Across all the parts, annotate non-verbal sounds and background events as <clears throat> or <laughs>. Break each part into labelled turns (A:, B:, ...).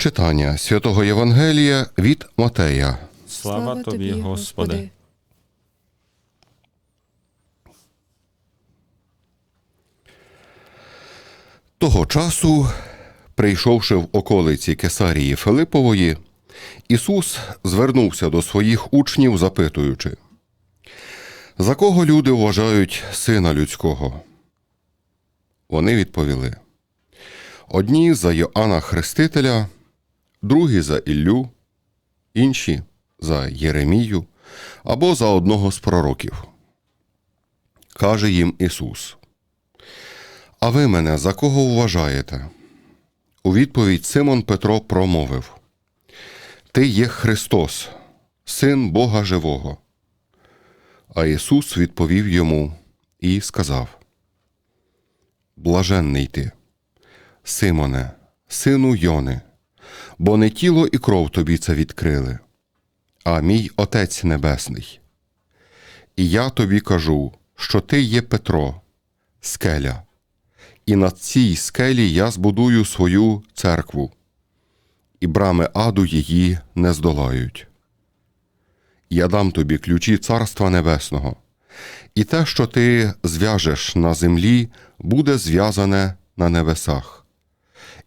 A: Читання святого Євангелія від Матея.
B: Слава тобі, Господи.
A: Того часу, прийшовши в околиці Кесарії Филипової, Ісус звернувся до своїх учнів, запитуючи, За кого люди вважають сина людського? Вони відповіли: Одні за Йоанна Хрестителя, другі за Іллю, інші за Єремію або за одного з пророків. Каже їм Ісус. А ви мене за кого вважаєте? У відповідь Симон Петро промовив: Ти є Христос, Син Бога Живого. А Ісус відповів йому і сказав: Блаженний ти, Симоне, сину Йони, бо не тіло і кров тобі це відкрили, а мій Отець Небесний. І я тобі кажу, що ти є Петро, скеля. І на цій скелі я збудую свою церкву, і брами аду її не здолають. Я дам тобі ключі Царства Небесного, і те, що ти зв'яжеш на землі, буде зв'язане на небесах,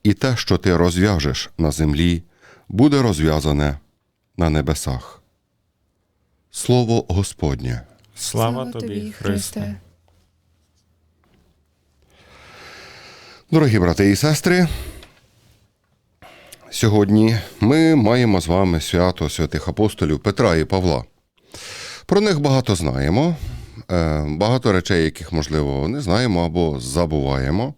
A: і те, що ти розв'яжеш на землі, буде розв'язане на небесах. Слово Господнє.
B: Слава тобі, Христе.
A: Дорогі брати і сестри, сьогодні ми маємо з вами свято святих апостолів Петра і Павла. Про них багато знаємо, е, багато речей, яких, можливо, не знаємо або забуваємо.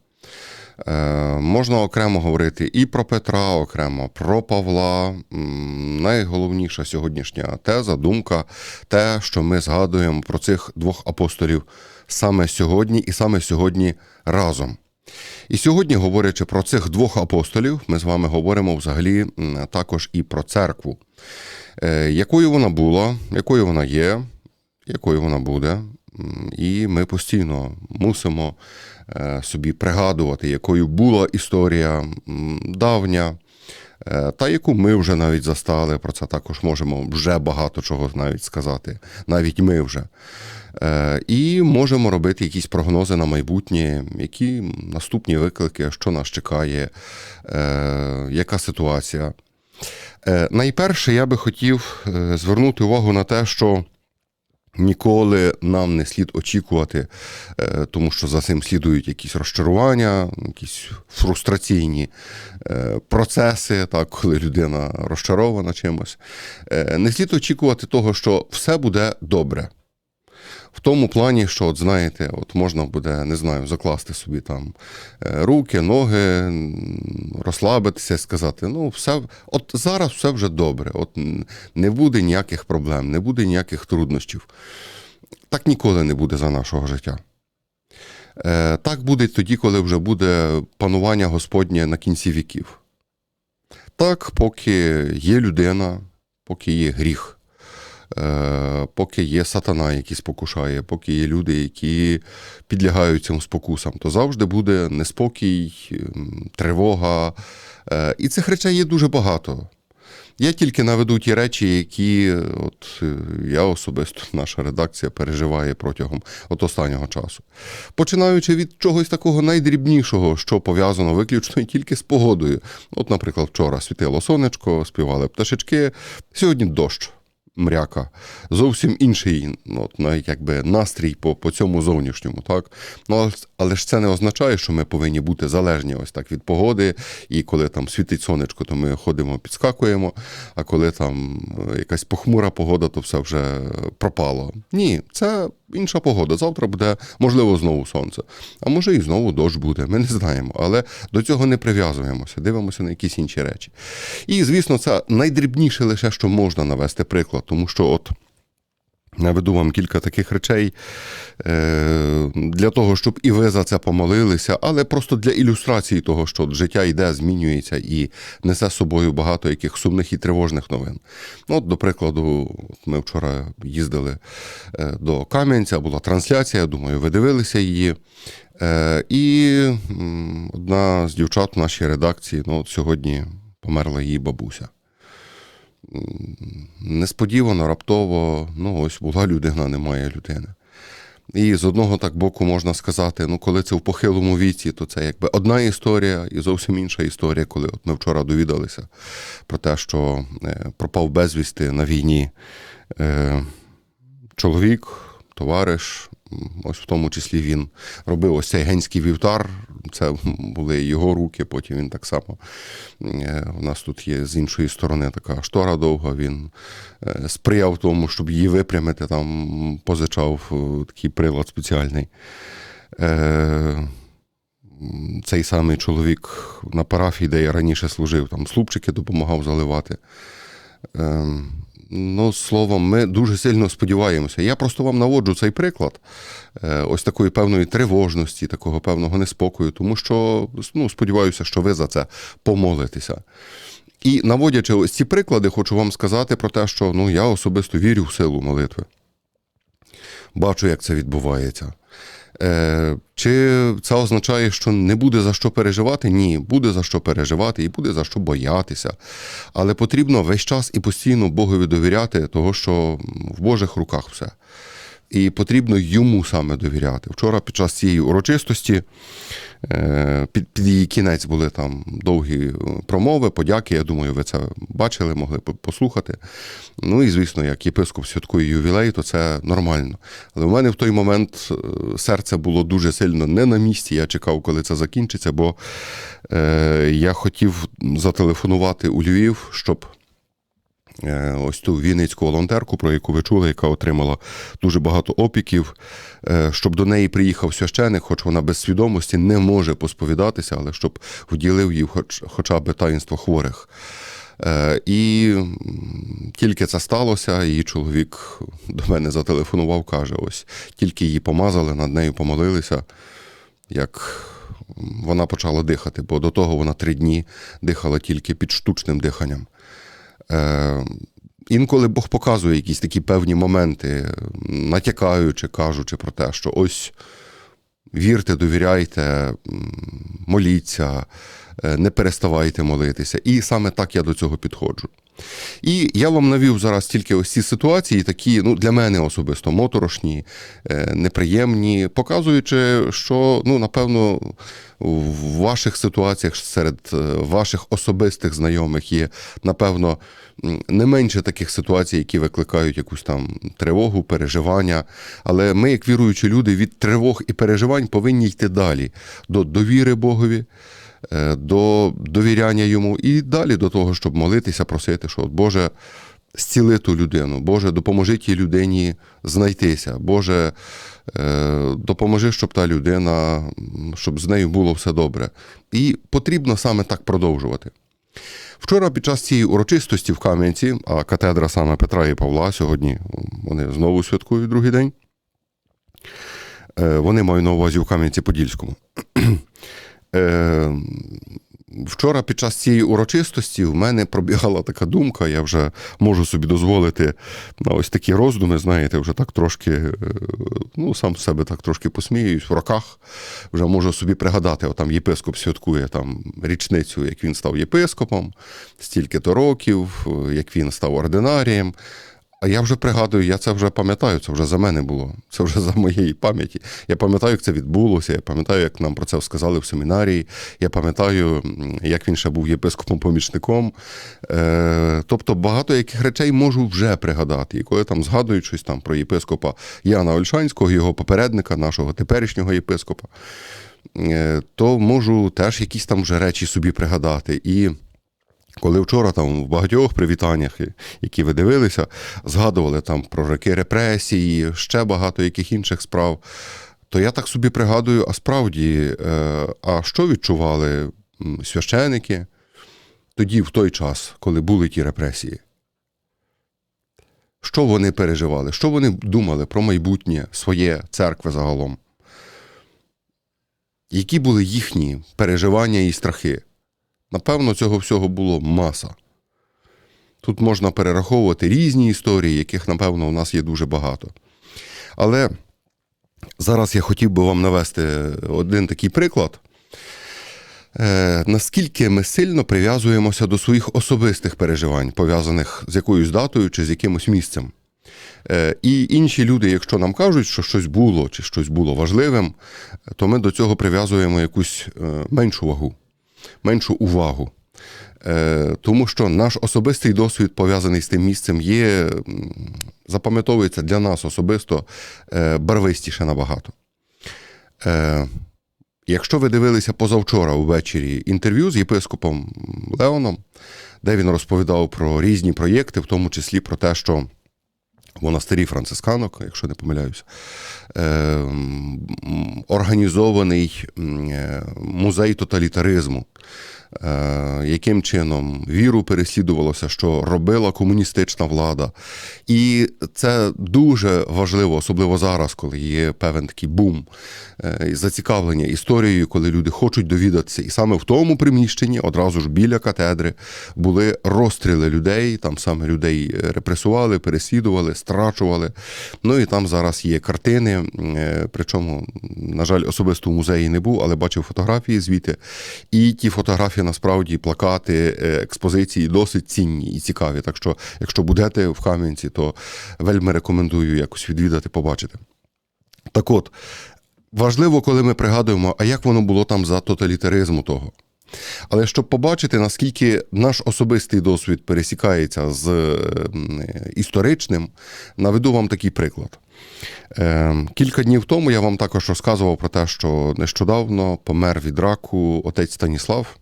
A: Е, Можна окремо говорити і про Петра, окремо про Павла. Найголовніша сьогоднішня теза, думка, те, що ми згадуємо про цих двох апостолів саме сьогодні і саме сьогодні разом. І сьогодні, говорячи про цих двох апостолів, ми з вами говоримо взагалі також і про церкву, Е, якою вона була, якою вона є, якою вона буде. І ми постійно мусимо е, собі пригадувати, якою була історія давня, е, та яку ми вже навіть застали. Про це також можемо вже багато чого навіть сказати, навіть ми вже. Е, І можемо робити якісь прогнози на майбутнє, які наступні виклики, що нас чекає, яка ситуація. Найперше, я би хотів звернути увагу на те, що ніколи нам не слід очікувати, е, тому що за цим слідують якісь розчарування, якісь фрустраційні е, процеси, так, коли людина розчарована чимось. Е, Не слід очікувати того, що все буде добре. В тому плані, що, от знаєте, от можна буде, не знаю, закласти собі там е, руки, ноги, розслабитися, сказати, ну, все, от зараз все вже добре, от не буде ніяких проблем, не буде ніяких труднощів. Так ніколи не буде за нашого життя. Е, Так буде тоді, коли вже буде панування Господнє на кінці віків. Так, поки є людина, поки є гріх. Е, поки є сатана, який спокушає, поки є люди, які підлягають цим спокусам, то завжди буде неспокій, тривога. Е, І цих речей є дуже багато. Я тільки наведу ті речі, які от е, я особисто, <laughs> наша редакція переживає протягом от останнього часу. Починаючи від чогось такого найдрібнішого, що пов'язано виключно і тільки з погодою. От, наприклад, вчора світило сонечко, співали пташечки, сьогодні дощ мряка. Зовсім інший ну, якби настрій по, по цьому зовнішньому. Так? Ну, але, але ж це не означає, що ми повинні бути залежні ось так від погоди, і коли там світить сонечко, то ми ходимо, підскакуємо, а коли там е, якась похмура погода, то все вже пропало. Ні, це інша погода. Завтра буде, можливо, знову сонце. А може і знову дощ буде, ми не знаємо. Але до цього не прив'язуємося, дивимося на якісь інші речі. І, звісно, це найдрібніше лише, що можна навести приклад, тому що от. Наведу вам кілька таких речей е, для того, щоб і ви за це помолилися, але просто для ілюстрації того, що життя йде, змінюється і несе з собою багато яких сумних і тривожних новин. Ну, от, до прикладу, ми вчора їздили е, до Кам'янця, була трансляція, думаю, ви дивилися її. Е, І одна з дівчат в нашій редакції ну, от сьогодні померла її бабуся. Несподівано, раптово, ну ось була людина, немає людини. І з одного так боку можна сказати, ну коли це в похилому віці, то це якби одна історія і зовсім інша історія, коли от ми вчора довідалися про те, що е, пропав безвісти на війні е, чоловік, товариш, ось в тому числі він робив ось цей генський вівтар. Це були його руки, потім він так само. е, У нас тут є з іншої сторони така штора довга. Він е, сприяв тому, щоб її випрямити, там позичав е, такий прилад спеціальний. Е, Цей самий чоловік на парафії, де я раніше служив, там слупчики допомагав заливати. Ну, словом, ми дуже сильно сподіваємося. Я просто вам наводжу цей приклад е, ось такої певної тривожності, такого певного неспокою, тому що ну, сподіваюся, що ви за це помолитеся. І наводячи ось ці приклади, хочу вам сказати про те, що ну, я особисто вірю в силу молитви. Бачу, як це відбувається. Е, чи це означає, що не буде за що переживати? Ні, буде за що переживати і буде за що боятися. Але потрібно весь час і постійно Богові довіряти, того, що в Божих руках все. І потрібно йому саме довіряти. Вчора під час цієї урочистості, е, під, під її кінець були там довгі е, промови, подяки. Я думаю, ви це бачили, могли послухати. Ну і звісно, як єпископ святкує ювілей, то це нормально. Але в мене в той момент е, серце було дуже сильно не на місці. Я чекав, коли це закінчиться, бо я хотів зателефонувати у Львів, щоб ось ту вінницьку волонтерку, про яку ви чули, яка отримала дуже багато опіків, е, щоб до неї приїхав священик, хоч вона без свідомості не може посповідатися, але щоб вділив їй хоч, хоча б таїнство хворих. Е, І тільки це сталося, її чоловік до мене зателефонував, каже: ось тільки її помазали, над нею помолилися, як вона почала дихати, бо до того вона три дні дихала тільки під штучним диханням. Е, Інколи Бог показує якісь такі певні моменти, натякаючи, кажучи про те, що ось вірте, довіряйте, моліться, е, не переставайте молитися. І саме так я до цього підходжу. І я вам навів зараз тільки ось ці ситуації, такі ну, для мене особисто моторошні, е, неприємні, показуючи, що ну, напевно в ваших ситуаціях серед е, ваших особистих знайомих є, напевно, не менше таких ситуацій, які викликають якусь там тривогу, переживання. Але ми, як віруючі люди, від тривог і переживань повинні йти далі до довіри Богові до довіряння йому і далі до того, щоб молитися, просити, що Боже, зціли ту людину, Боже, допоможи тій людині знайтися, Боже, е, допоможи, щоб та людина, щоб з нею було все добре. І потрібно саме так продовжувати. Вчора під час цієї урочистості в Кам'янці, а катедра саме Петра і Павла сьогодні вони знову святкують другий день. Е, Вони маю на увазі в Кам'янці-Подільському. Е, Вчора під час цієї урочистості в мене пробігала така думка, я вже можу собі дозволити на ось такі роздуми, знаєте, вже так трошки, е, ну, сам себе так трошки посміюсь в роках. Вже можу собі пригадати, отам єпископ святкує там річницю, як він став єпископом, стільки-то років, е, як він став ординарієм. А я вже пригадую, я це вже пам'ятаю, це вже за мене було, це вже за моєї пам'яті. Я пам'ятаю, як це відбулося, я пам'ятаю, як нам про це сказали в семінарії, я пам'ятаю, як він ще був єпископом-помічником. Е, тобто багато яких речей можу вже пригадати. І коли там згадують щось там про єпископа Яна Ольшанського, його попередника, нашого теперішнього єпископа, е, то можу теж якісь там вже речі собі пригадати. І коли вчора там в багатьох привітаннях, які ви дивилися, згадували там про роки репресії, ще багато яких інших справ, то я так собі пригадую, а справді, е, а що відчували священики тоді, в той час, коли були ті репресії? Що вони переживали? Що вони думали про майбутнє своє церкви загалом? Які були їхні переживання і страхи? Напевно, цього всього було маса. Тут можна перераховувати різні історії, яких, напевно, у нас є дуже багато. Але зараз я хотів би вам навести один такий приклад. Е, наскільки ми сильно прив'язуємося до своїх особистих переживань, пов'язаних з якоюсь датою чи з якимось місцем. Е, і інші люди, якщо нам кажуть, що щось було чи щось було важливим, то ми до цього прив'язуємо якусь е, меншу вагу, меншу увагу. Е, тому що наш особистий досвід, пов'язаний з тим місцем, є, запам'ятовується для нас особисто е, барвистіше набагато. Е, Якщо ви дивилися позавчора увечері інтерв'ю з єпископом Леоном, де він розповідав про різні проєкти, в тому числі про те, що в монастирі францисканок, якщо не помиляюся, організований музей тоталітаризму. Е, Яким чином віру переслідувалося, що робила комуністична влада. І це дуже важливо, особливо зараз, коли є певен такий бум е, зацікавлення історією, коли люди хочуть довідатися. І саме в тому приміщенні, одразу ж біля катедри, були розстріли людей. Там саме людей репресували, переслідували, страчували. Ну і там зараз є картини. е, Причому, на жаль, особисто в музеї не був, але бачив фотографії звідти. І ті фотографії насправді плакати, е, експозиції досить цінні і цікаві. Так що, якщо будете в Кам'янці, то вельми рекомендую якось відвідати, побачити. Так от, важливо, коли ми пригадуємо, а як воно було там за тоталітаризму того. Але щоб побачити, наскільки наш особистий досвід пересікається з історичним, наведу вам такий приклад. Е, Кілька днів тому я вам також розказував про те, що нещодавно помер від раку отець Станіслав,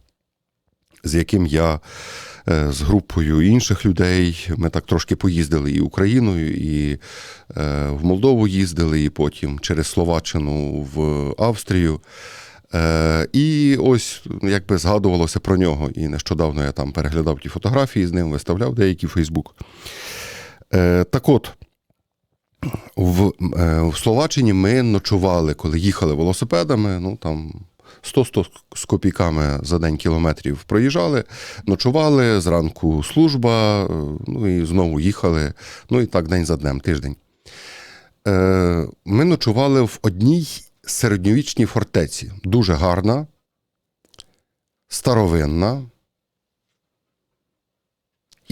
A: з яким я е, з групою інших людей. Ми так трошки поїздили і Україною, і е, в Молдову їздили, і потім через Словаччину в Австрію. Е, І ось якби згадувалося про нього. І нещодавно я там переглядав ті фотографії з ним, виставляв деякі Фейсбук. Так от, в, е, в Словаччині ми ночували, коли їхали велосипедами, ну там 100-100 з копійками за день кілометрів проїжджали, ночували, зранку служба, е, ну і знову їхали, ну і так день за днем, тиждень. Е, Ми ночували в одній середньовічній фортеці. Дуже гарна, старовинна.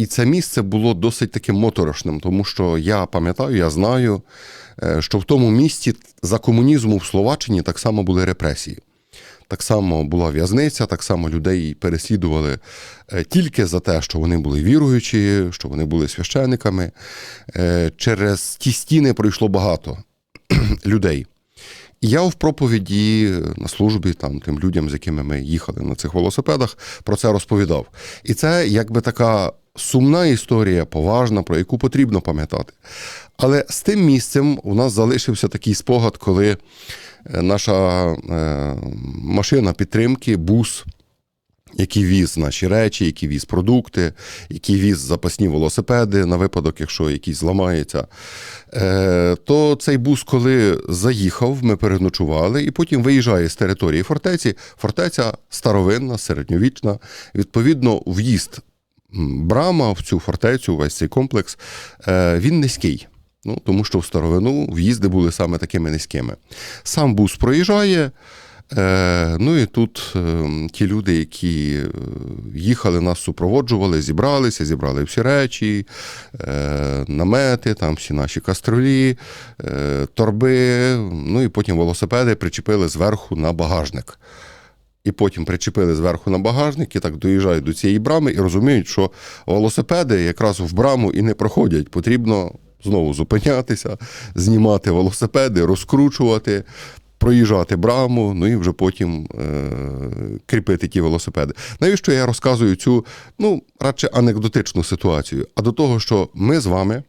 A: І це місце було досить таким моторошним, тому що я пам'ятаю, я знаю, е, що в тому місті за комунізму в Словаччині так само були репресії. Так само була в'язниця, так само людей переслідували е, тільки за те, що вони були віруючі, що вони були священиками. Е, Через ті стіни пройшло багато <clears throat> людей. І я в проповіді на службі там тим людям, з якими ми їхали на цих велосипедах, про це розповідав. І це якби така сумна історія, поважна, про яку потрібно пам'ятати. Але з тим місцем у нас залишився такий спогад, коли е, наша е, машина підтримки, бус. Який віз наші речі, який віз продукти, який віз запасні велосипеди на випадок, якщо якийсь зламається. Е, то цей бус, коли заїхав, ми переночували, і потім виїжджає з території фортеці. Фортеця старовинна, середньовічна. Відповідно, в'їзд брама в цю фортецю, весь цей комплекс, е, він низький. Ну, тому що в старовину в'їзди були саме такими низькими. Сам бус проїжджає. Е, ну і тут е, ті люди, які їхали, нас супроводжували, зібралися, зібрали всі речі, намети, там всі наші каструлі, е, торби, ну і потім велосипеди причепили зверху на багажник. І потім причепили зверху на багажник і так доїжджають до цієї брами і розуміють, що велосипеди якраз в браму і не проходять. Потрібно знову зупинятися, знімати велосипеди, розкручувати, проїжджати браму, ну і вже потім е- кріпити ті велосипеди. Навіщо я розказую цю, ну, радше анекдотичну ситуацію? А до того, що ми з вами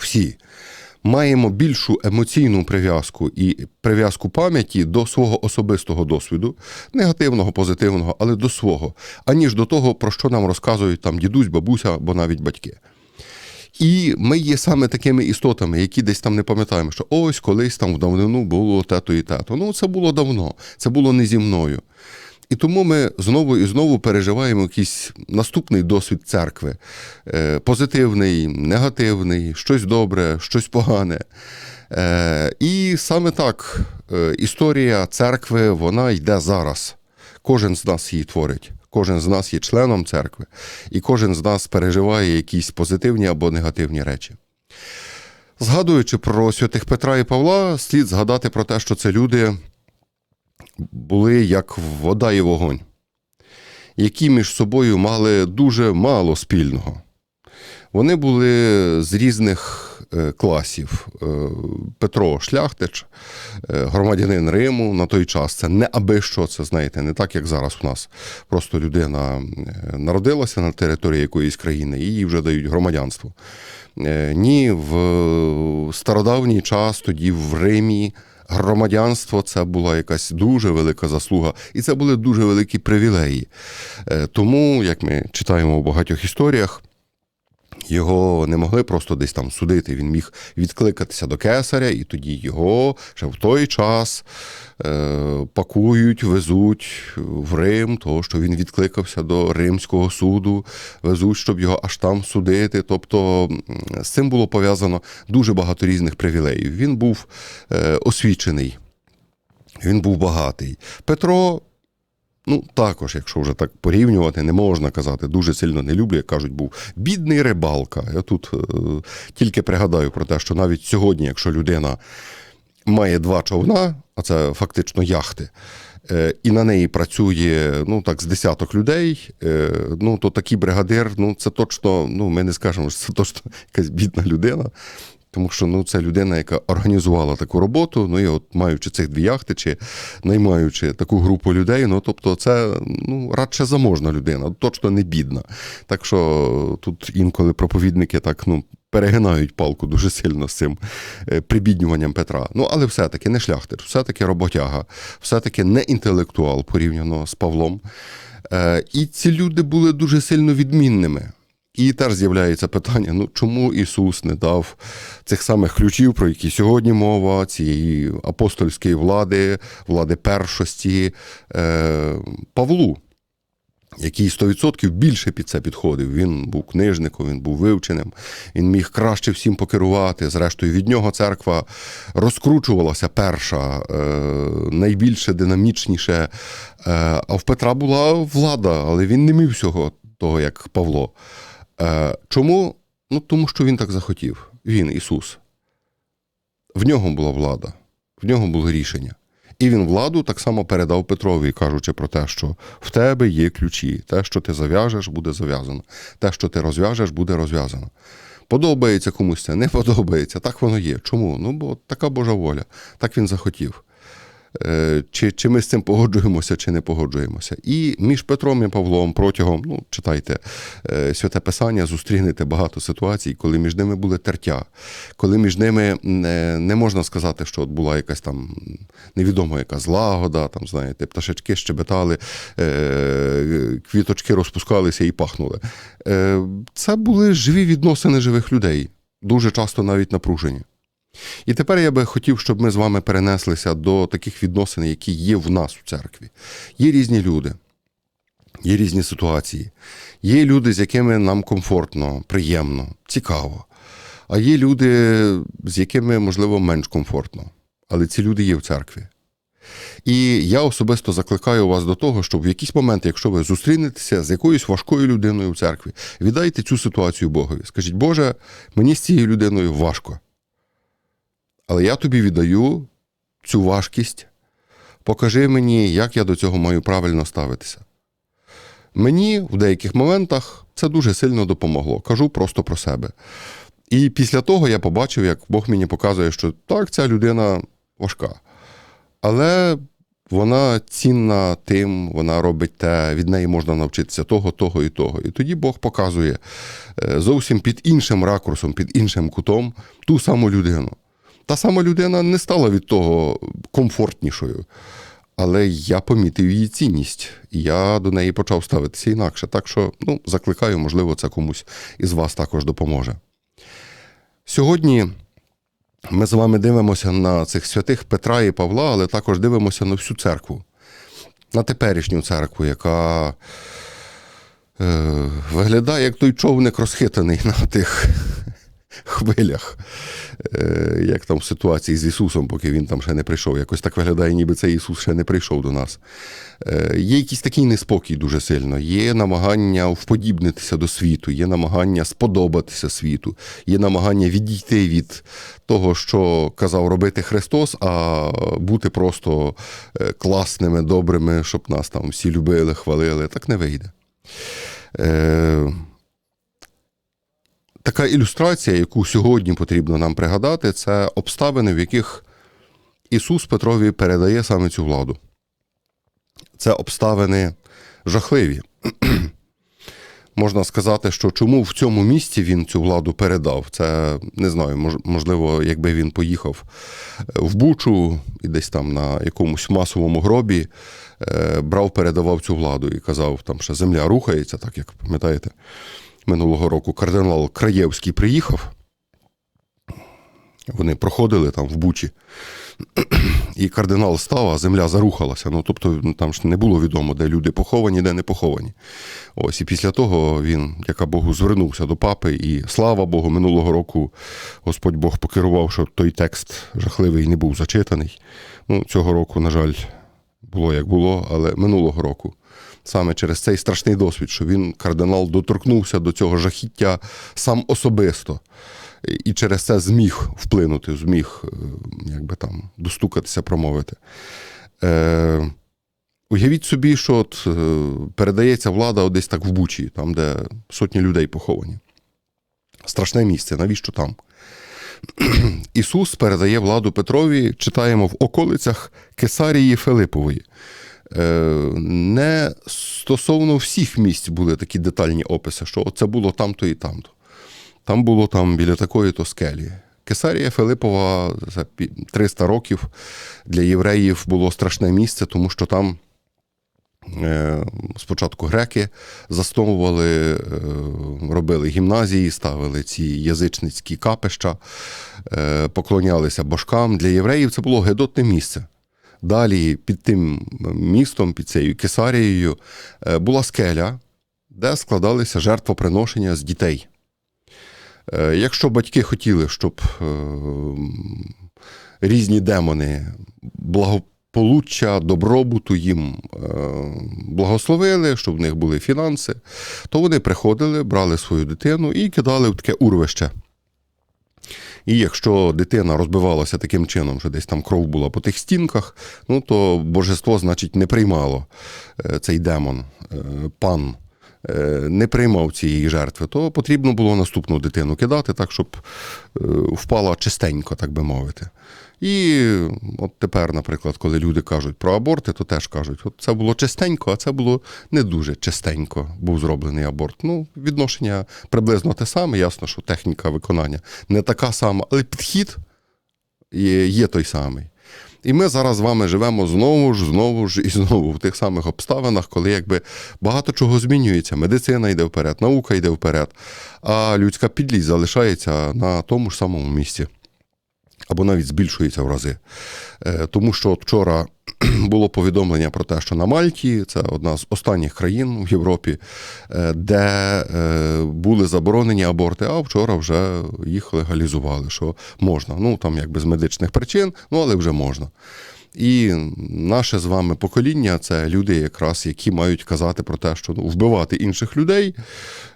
A: всі маємо більшу емоційну прив'язку і прив'язку пам'яті до свого особистого досвіду, негативного, позитивного, але до свого, аніж до того, про що нам розказують там дідусь, бабуся або навіть батьки. І ми є саме такими істотами, які десь там не пам'ятаємо, що ось колись там в давнину було тето і тето. Ну, це було давно, це було не зі мною. І тому ми знову і знову переживаємо якийсь наступний досвід церкви: Е, позитивний, негативний, щось добре, щось погане. Е, І саме так е, історія церкви вона йде зараз. Кожен з нас її творить. Кожен з нас є членом церкви, і кожен з нас переживає якісь позитивні або негативні речі. Згадуючи про святих Петра і Павла, слід згадати про те, що це люди були як вода і вогонь, які між собою мали дуже мало спільного. Вони були з різних е, класів. Е, Петро Шляхтич, е, громадянин Риму на той час. Це не аби що, це знаєте, не так, як зараз у нас. Просто людина народилася на території якоїсь країни, і їй вже дають громадянство. Ні, в стародавній час тоді в Римі громадянство це була якась дуже велика заслуга, і це були дуже великі привілеї. Е, Тому, як ми читаємо в багатьох історіях, його не могли просто десь там судити. Він міг відкликатися до кесаря, і тоді його ще в той час е, пакують, везуть в Рим, того що він відкликався до римського суду, везуть, щоб його аж там судити. Тобто з цим було пов'язано дуже багато різних привілеїв. Він був е, освічений, він був багатий. Петро Ну, також, якщо вже так порівнювати, не можна казати, дуже сильно не люблю, як кажуть, був бідний рибалка. Я тут е, тільки пригадаю про те, що навіть сьогодні, якщо людина має два човна, а це фактично яхти, е, і на неї працює ну так з десяток людей, е, ну то такий бригадир, ну це точно, ну ми не скажемо, що це точно якась бідна людина. Тому що ну, це людина, яка організувала таку роботу. Ну і от маючи цих дві яхти, чи наймаючи таку групу людей, ну тобто, це ну, радше заможна людина, точно не бідна. Так що тут інколи проповідники так ну, перегинають палку дуже сильно з цим е, прибіднюванням Петра. Ну, але все-таки не шляхтич, все-таки роботяга, все-таки не інтелектуал порівняно з Павлом. Е, І ці люди були дуже сильно відмінними. І теж з'являється питання: ну чому Ісус не дав цих самих ключів, про які сьогодні мова, цієї апостольської влади, влади першості е, Павлу, який 100% більше під це підходив. Він був книжником, він був вивченим, він міг краще всім покерувати. Зрештою, від нього церква розкручувалася перша, е, найбільше динамічніше. Е, а в Петра була влада, але він не міг всього того, як Павло. Е, Чому? Ну, тому що він так захотів. Він, Ісус. В нього була влада, в нього було рішення. І він владу так само передав Петрові, кажучи про те, що в тебе є ключі. Те, що ти зав'яжеш, буде зав'язано. Те, що ти розв'яжеш, буде розв'язано. Подобається комусь це, не подобається. Так воно є. Чому? Ну, бо така Божа воля. Так він захотів. Е, Чи, чи ми з цим погоджуємося, чи не погоджуємося. І між Петром і Павлом протягом, ну, читайте е, святе Писання, зустрінете багато ситуацій, коли між ними були тертя, коли між ними не, не можна сказати, що от була якась там невідома яка злагода, там, знаєте, пташечки щебетали, е, квіточки розпускалися і пахнули. Це були живі відносини живих людей, дуже часто навіть напружені. І тепер я би хотів, щоб ми з вами перенеслися до таких відносин, які є в нас у церкві. Є різні люди, є різні ситуації, є люди, з якими нам комфортно, приємно, цікаво. А є люди, з якими, можливо, менш комфортно. Але ці люди є в церкві. І я особисто закликаю вас до того, щоб в якийсь момент, якщо ви зустрінетеся з якоюсь важкою людиною в церкві, віддайте цю ситуацію Богові. Скажіть, Боже, мені з цією людиною важко. Але я тобі віддаю цю важкість. Покажи мені, як я до цього маю правильно ставитися. Мені в деяких моментах це дуже сильно допомогло. Кажу просто про себе. І після того я побачив, як Бог мені показує, що так, ця людина важка. Але вона цінна тим, вона робить те, від неї можна навчитися того, того і того. І тоді Бог показує е, зовсім під іншим ракурсом, під іншим кутом ту саму людину. Та сама людина не стала від того комфортнішою. Але я помітив її цінність, і я до неї почав ставитися інакше. Так що ну, закликаю, можливо, це комусь із вас також допоможе. Сьогодні ми з вами дивимося на цих святих Петра і Павла, але також дивимося на всю церкву, на теперішню церкву, яка е, виглядає як той човник розхитаний на тих хвилях, е, як там в ситуації з Ісусом, поки він там ще не прийшов. Якось так виглядає, ніби цей Ісус ще не прийшов до нас. Е, Є якийсь такий неспокій дуже сильно, є намагання вподібнитися до світу, є намагання сподобатися світу, є намагання відійти від того, що казав робити Христос, а бути просто е, класними, добрими, щоб нас там всі любили, хвалили. Так не вийде. Така ілюстрація, яку сьогодні потрібно нам пригадати, це обставини, в яких Ісус Петрові передає саме цю владу. Це обставини жахливі. <clears throat> Можна сказати, що чому в цьому місці він цю владу передав. Це не знаю, можливо, якби він поїхав е, в Бучу і десь там на якомусь масовому гробі е, брав, передавав цю владу і казав, там що земля рухається, так як пам'ятаєте, минулого року кардинал Краєвський приїхав. Вони проходили там в Бучі, і кардинал став, а земля зарухалася. Ну, тобто ну, там ж не було відомо, де люди поховані, де не поховані. Ось, і після того він, яка Богу, звернувся до папи, і слава Богу, минулого року Господь Бог покерував, що той текст жахливий не був зачитаний. Ну, цього року, на жаль, було як було, але минулого року. Саме через цей страшний досвід, що він, кардинал, доторкнувся до цього жахіття сам особисто. І через це зміг вплинути, зміг е, якби там достукатися, промовити. Е, уявіть собі, що от, е, передається влада десь так в Бучі, там, де сотні людей поховані. Страшне місце, навіщо там? <clears throat> Ісус передає владу Петрові, читаємо в околицях Кесарії Филипової. Е, Не стосовно всіх місць були такі детальні описи, що це було там-то і там-то. Там було там біля такої то скелі. Кесарія Филипова за 300 років для євреїв було страшне місце, тому що там е, спочатку греки засновували, е, робили гімназії, ставили ці язичницькі капища, поклонялися божкам. Для євреїв це було гедотне місце. Далі під тим містом, під цією Кесарією, е, була скеля, де складалися жертвоприношення з дітей. Е, Якщо батьки хотіли, щоб е, різні демони благополуччя, добробуту їм благословили, щоб в них були фінанси, то вони приходили, брали свою дитину і кидали в таке урвище. І якщо дитина розбивалася таким чином, що десь там кров була по тих стінках, ну то божество, значить, не приймало е, цей демон, е, пан не приймав цієї жертви, то потрібно було наступну дитину кидати так, щоб е, впала чистенько, так би мовити. І от тепер, наприклад, коли люди кажуть про аборти, то теж кажуть, от це було чистенько, а це було не дуже чистенько, був зроблений аборт. Ну, відношення приблизно те саме, ясно, що техніка виконання не така сама, але підхід є той самий. І ми зараз з вами живемо знову ж, знову ж і знову в тих самих обставинах, коли якби багато чого змінюється. Медицина йде вперед, наука йде вперед, а людська підлість залишається на тому ж самому місці. Або навіть збільшується в рази. Е, Тому що вчора <clears throat> було повідомлення про те, що на Мальті, це одна з останніх країн в Європі, е, де е, були заборонені аборти, а вчора вже їх легалізували, що можна. Ну там якби з медичних причин, ну але вже можна. І наше з вами покоління це люди, якраз які мають казати про те, що ну, вбивати інших людей.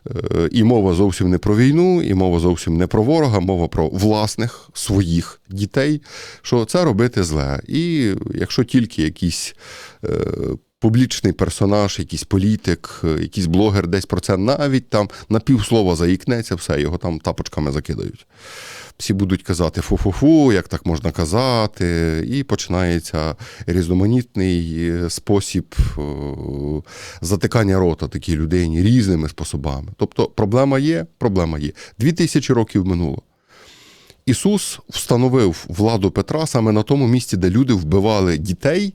A: Е, І мова зовсім не про війну, і мова зовсім не про ворога, мова про власних своїх дітей, що це робити зле. І якщо тільки якийсь е, публічний персонаж, якийсь політик, е, якийсь блогер десь про це навіть там на півслова заїкнеться, все, його там тапочками закидають. Всі будуть казати фу-фу-фу, як так можна казати, і починається різноманітний е, спосіб е, затикання рота такій людині різними способами. Тобто проблема є, проблема є. Дві тисячі років минуло. Ісус встановив владу Петра саме на тому місці, де люди вбивали дітей,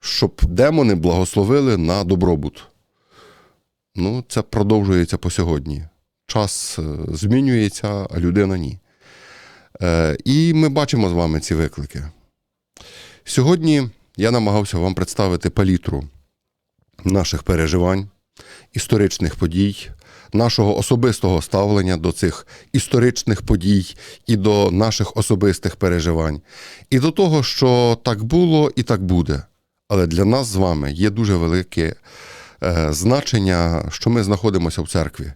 A: щоб демони благословили на добробут. Ну, це продовжується по сьогодні. Час е, змінюється, а людина ні. Е, І ми бачимо з вами ці виклики. Сьогодні я намагався вам представити палітру наших переживань, історичних подій, нашого особистого ставлення до цих історичних подій і до наших особистих переживань, і до того, що так було і так буде. Але для нас з вами є дуже велике е, значення, що ми знаходимося в церкві.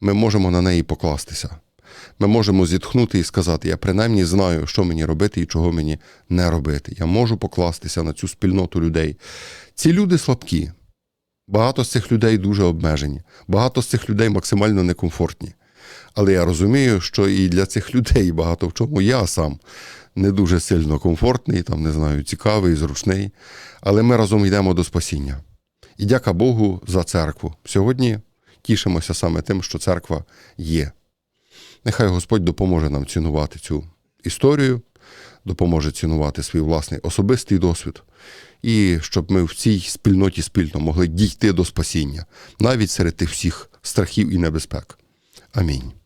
A: Ми можемо на неї покластися. Ми можемо зітхнути і сказати: я принаймні знаю, що мені робити і чого мені не робити. Я можу покластися на цю спільноту людей. Ці люди слабкі. Багато з цих людей дуже обмежені, багато з цих людей максимально некомфортні. Але я розумію, що і для цих людей багато в чому я сам не дуже сильно комфортний, там не знаю, цікавий, зручний. Але ми разом йдемо до спасіння. І дяка Богу за церкву. Сьогодні тішимося саме тим, що церква є. Нехай Господь допоможе нам цінувати цю історію, допоможе цінувати свій власний особистий досвід, і щоб ми в цій спільноті спільно могли дійти до спасіння, навіть серед тих всіх страхів і небезпек. Амінь.